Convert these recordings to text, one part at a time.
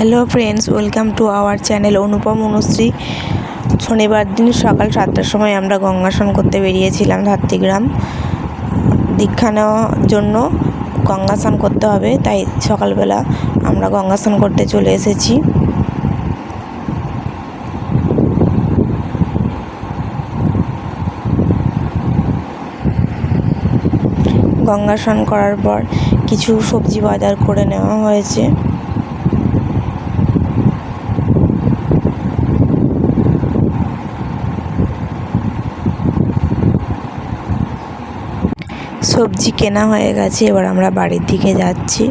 Hello friends welcome to our channel Anupam Anushree শনিবার দিন সকাল সাতটার সময় আমরা গঙ্গাসন করতে বেরিয়েছিলাম ধাত্রীগ্রাম। দীক্ষা নেওয়ার জন্য গঙ্গাসন করতে হবে, তাই সকালবেলা আমরা গঙ্গাসন করতে চলে এসেছি। গঙ্গাসন করার পর কিছু সবজি বাজার করে নেওয়া হয়েছে। সবজি কেনা হয়ে গেছে, এবার আমরা বাড়ির দিকে যাচ্ছি।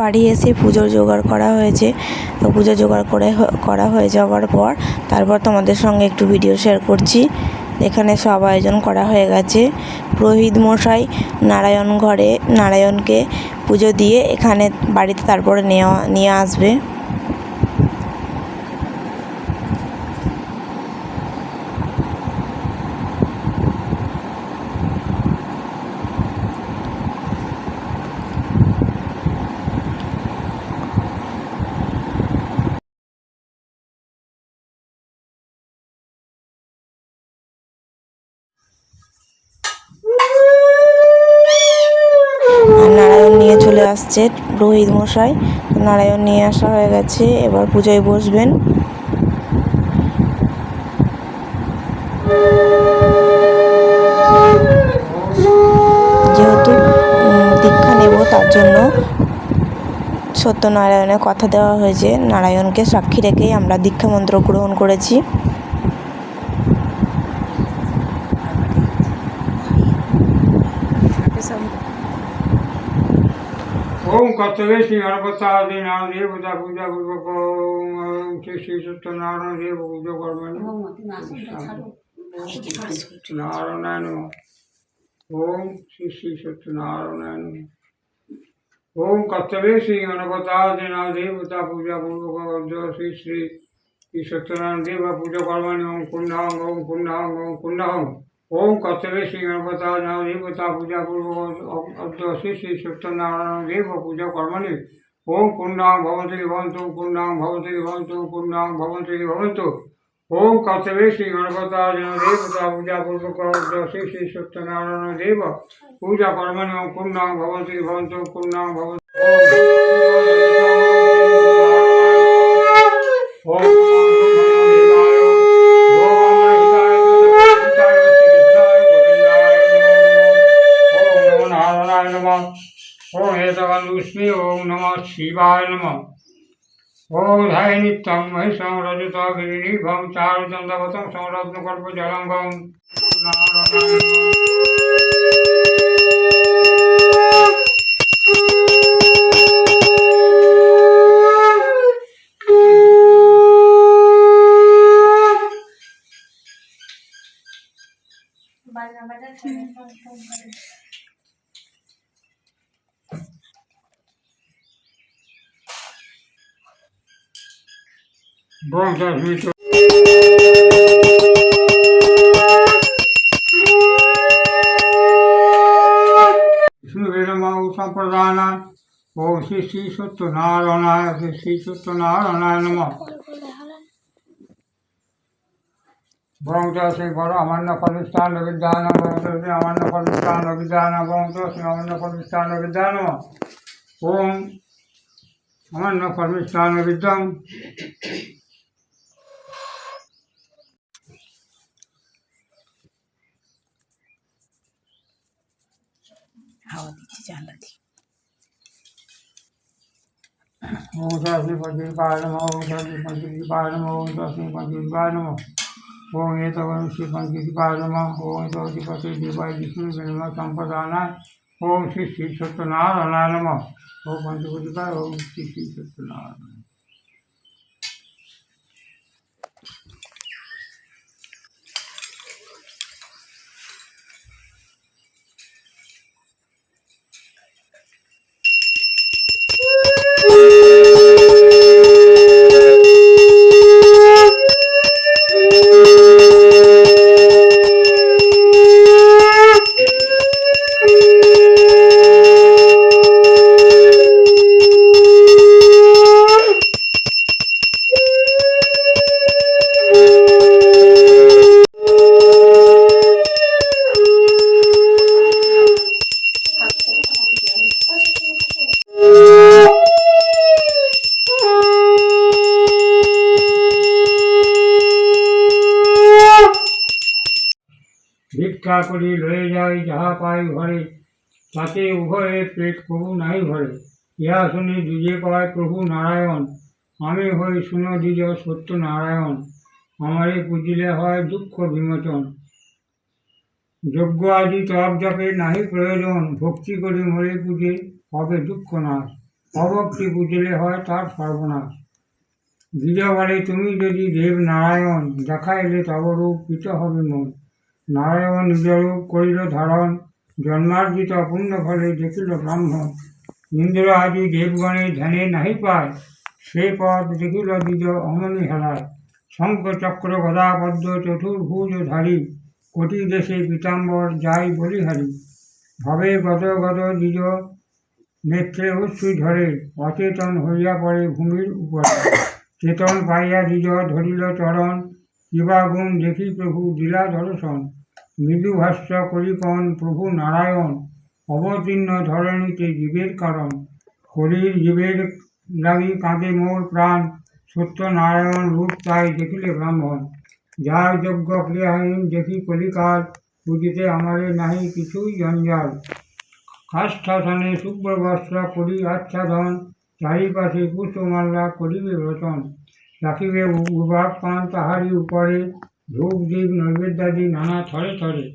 বাড়ি এসে পুজোর জোগাড় করা হয়েছে। তো পুজো জোগাড় করে করা হয়ে যাওয়ার পর, তারপর তোমাদের সঙ্গে একটু ভিডিও শেয়ার করছি। এখানে সব আয়োজন করা হয়ে গেছে। পুরোহিত মশাই নারায়ণ ঘরে, নারায়ণকে পুজো দিয়ে এখানে বাড়িতে তারপরে নেওয়া, নিয়ে আসবে আর নারায়ণ আসছে রোহিত মশাই, নারায়ণ নিয়ে আসা হয়ে গেছে, এবার পুজোয় বসবেন। যেহেতু দীক্ষা নেব, তার জন্য সত্যনারায়ণের কথা দেওয়া হয়েছে। নারায়ণকে সাক্ষী রেখেই আমরা দীক্ষা মন্ত্র গ্রহণ করেছি। ओम कर्तव्य श्री गणपतादि नाम देवता पूजा पूर्वक, ओम श्री श्री सत्यनारायण देव पूजा कर्मणि। नारायण ओम श्री श्री सत्यनारायण ओम कर्तव्य श्री गणपतादि नाम देवता पूजा पूर्वक श्री श्री श्री सत्यनारायण देव पूजा कर्मणि। ओम कुंडांग ओम कुंडांग ओम कुंडांग ओम कर्तव्य श्री गणपता देवता पूजा पूर्वशी श्री सत्यनारायण देव पूजा कर्मणि। ओम कुंडा भवती भवंतु कुंडा भवती भवंतु कुंडा भवती भवंतु ओम कर्तव्य श्री गणपता देवता पूजा पूर्वशी श्री सत्यनारायण देव पूजा कर्मणि। पूर्णा भवती भवंतु कुंडा भवती। एतवल्लुष्मि ओम नमः शिवाय नमः ओम धाय नित्यं महिषं रजत गिरिनिभं चारुचन्दवतं বংশের ভিতরে বিষ্ণু সম্প্রদায় ও শ্রী শ্রী সত্যনারায়ণায় শ্রী শ্রী সত্যনারায়ণায় নম ব্রহ্মচার সিং বড় আমান্য কর্মস্থান বিদ্যান ব্রহ্মচার সিং আমান্য কর্মস্থান বিদ্যান ব্রহ্মচার সিং আমান্য কর্মস্থান বিদ্যান ওম আমান্য কর্মস্থান বিদ্যান हवा दीजिए जान लगी ओम सरस्वती पति नम ओम सरस्वती पति नम ओम सरस्वती ओम ये श्री पंकिति नम ओम पति दिवाय विष्णु विनम संपदाना ओम श्री श्री सत्यनारायण नम। ओम पंचकुति पाय ओम श्री श्री सत्यनारायण। ভিক্ষা করি লয়ে যাই, যাহা পাই ঘরে। তাতে উভয়ে পেট প্রভু নাই ভরে ইহা শুনি দ্বিজে পায় প্রভু নারায়ণ। আমি হই শুন দ্বিজ সত্য নারায়ণ আমারে পুজিলে হয় দুঃখ বিমোচন। যজ্ঞ আদি তপ জপে নাহি প্রয়োজন। ভক্তি করি মরে পুজে হবে দুঃখ নাশ। অভক্তি পুজিলে হয় তার সর্বনাশ। দ্বিজবারে তুমি যদি দেব নারায়ণ দেখাইলে তব রূপ পিত হবে মন। নারায়ণ নিজরূপ করিল ধারণ, জন্মার্জিত পুণ্য ফলে দেখিল ব্রাহ্মণ। ইন্দ্র আদি দেবগণে ধ্যানে নাহি পায়, সে পদ দেখিল দ্বিজ অমনি হেলায়। শঙ্খ, চক্র, গদা, পদ্ম চতুর্ভুজ ধারী কোটি দেশে পীতাম্বর যাই বলিহারি ভবে গত গত দ্বিজ নেত্রে অশ্রু ধরে অচেতন হইয়া পড়ে ভূমির উপরে। চেতন পাইয়া দ্বিজ ধরিল চরণ, কিবা দেখি প্রভু দিলা দর্শন। মৃদু ভাষ্য করিকন, প্রভু নারায়ণ, অবতীর্ণ ধরণীতে জীবের কারণ। হরির জীবের লাগি কাঁদে মোর প্রাণ। সত্য নারায়ণ রূপ তাই দেখিলে ব্রাহ্মণ। যার যজ্ঞ ক্রিয়াহীন দেখি কলিকাল পুজিতে আমারে নাহি কিছুই জঞ্জাল কাষ্ঠাসনে শুভ্র বস্ত্র করি আচ্ছাদন। চারিপাশে পুষ্পমাল্লা করিবে রচন রাখিবে তাহারি উপরে। ধূপ দ্বীপ নৈবেদ্যাদি নানা থরে থরে।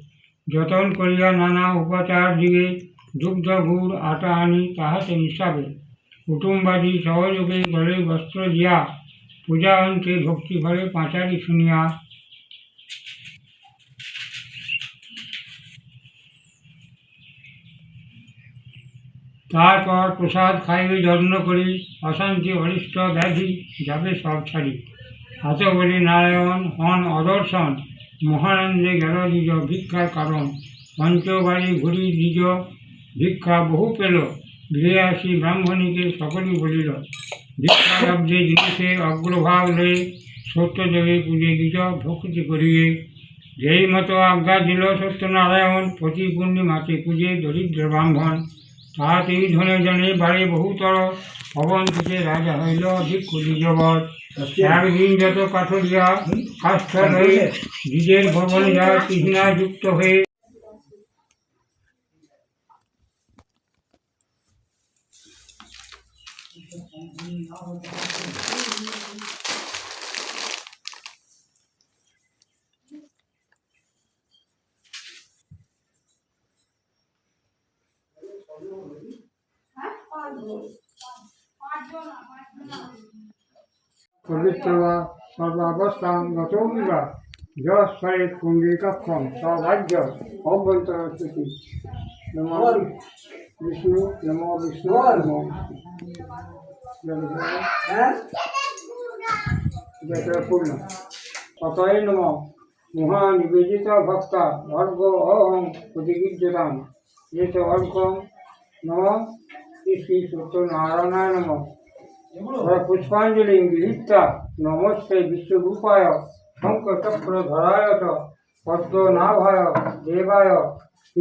যতন করিয়া নানা উপাচার দিবে, দুগ্ধ, গুড়, আটা, আনি তাহাতে মিশাবে। কুটুম্বাদি সহযোগে গলে বস্ত্র দিয়া পূজা অন্তে ভক্তি ঘরে পাঁচারি শুনিয়া তারপর প্রসাদ খাইবে, যত্ন করি, অশান্তি অরিষ্ট ব্যাধি যাবে সব ছাড়ি। হাতে বলি নারায়ণ হন অদর্শন। মহানন্দে গেল নিজ ভিক্ষার কারণ। পঞ্চবাড়ি ঘুরি নিজ ভিক্ষা বহু পেল। গৃহে আসি ব্রাহ্মণীকে সকলই বলিল, ভিক্ষা লব্ধে জিনিসের অগ্রভাগ লয়ে সত্য দেবে পুজে দ্বিজ ভক্তি করিয়ে। যেই মতো আজ্ঞা দিল সত্যনারায়ণ, প্রতি পূর্ণিমাতে পুজে দরিদ্র ব্রাহ্মণ। তাহাতেই ধনে জনে বাড়ে বহুতর অবন্তিতে রাজা হইল ভিক্ষু দ্বিজবর একদিন যত কাঠরিয়া কাষ্ঠ হয়ে দ্বিজের ভবন যা তৃষ্ণা যুক্ত হয়ে পবিত্র বা সর্বাবস্থান গতৌমিবা জয়স্বরে পুণ্ডিকাক্ষম সৌভাগ্য অভ্যন্তর স্থিতি নম বিষ্ণু নম বিষ্ণু নম পূর্ণ ততই নম মহানিবেদিত ভক্তা অর্ঘ অহং প্রতিগীর্যতাম এত অর্ঘ নম শ্রী শ্রী সত্যনারায়ণায় নম পুষ্পাঞ্জলি গৃহীতা নমস্তে বিশ্বরূপায় पुष्पांजलि विहिता नमस्ते विश्वरूपाय शंकर चक्र धराय पद्मनाभाय। देवाय।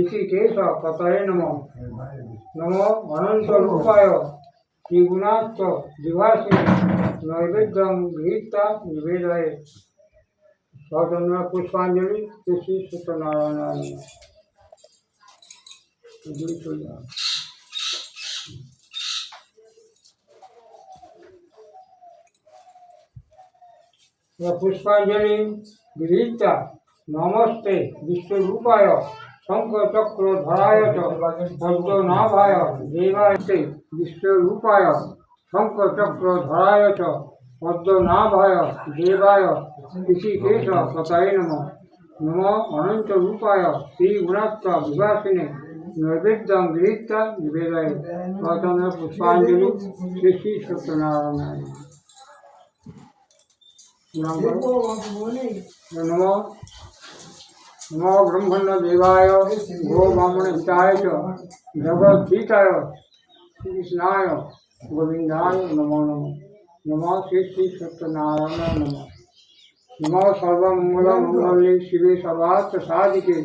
ऋषिकेश पतये नम। नमो अनंत रूपाय त्रिगुणास्त दिभाषी नैवेद्यम गीता निवेदाय। सौचंद्र पुष्पांजलि। श्री सत्यनारायण व पुष्पांजलि विहिता नमस्ते, विश्वरूपाय शङ्खचक्रधराय च पद्मनाभाय देवायते, विश्वरूपाय शङ्खचक्रधराय च, पद्मनाभाय, देवाय, ऋषिकेश पतये नम। नम अनंत रूपाय श्री गुणात्म विभाषिने नैवेद्यम। गृहीत निवेदय श्री श्री सत्यनारायण। শ্রী সত্যনারায়ণ নাম নমো নমো ব্রহ্মণ্য দেবায় গো ব্রাহ্মণ হিতায় চ জগদ্গীতায় শ্রীকৃষ্ণায় গোবিন্দায় নমো নমো নমো শ্রী শ্রী সত্যনারায়ণ নমো নমো সর্বমঙ্গল মঙ্গলে শিবে সর্বার্থ সাধিকে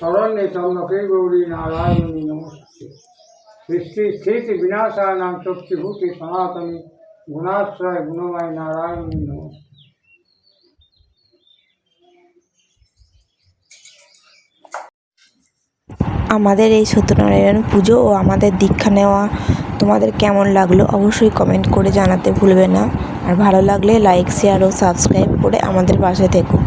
শরণ্যে চন্দ্রকে গৌরী নারায়ণী নমস্তে সৃষ্টি স্থিতি বিনাশানাম শক্তিভূতি সনাতনী গুণাশ্রয় গুণময় নারায়ণী আমাদের এই সত্যনারায়ণ পুজো ও আমাদের দীক্ষা নেওয়া তোমাদের কেমন লাগল অবশ্যই কমেন্ট করে জানাতে ভুলবে না। আর ভালো লাগলে লাইক শেয়ার ও সাবস্ক্রাইব করে আমাদের পাশে থেকো।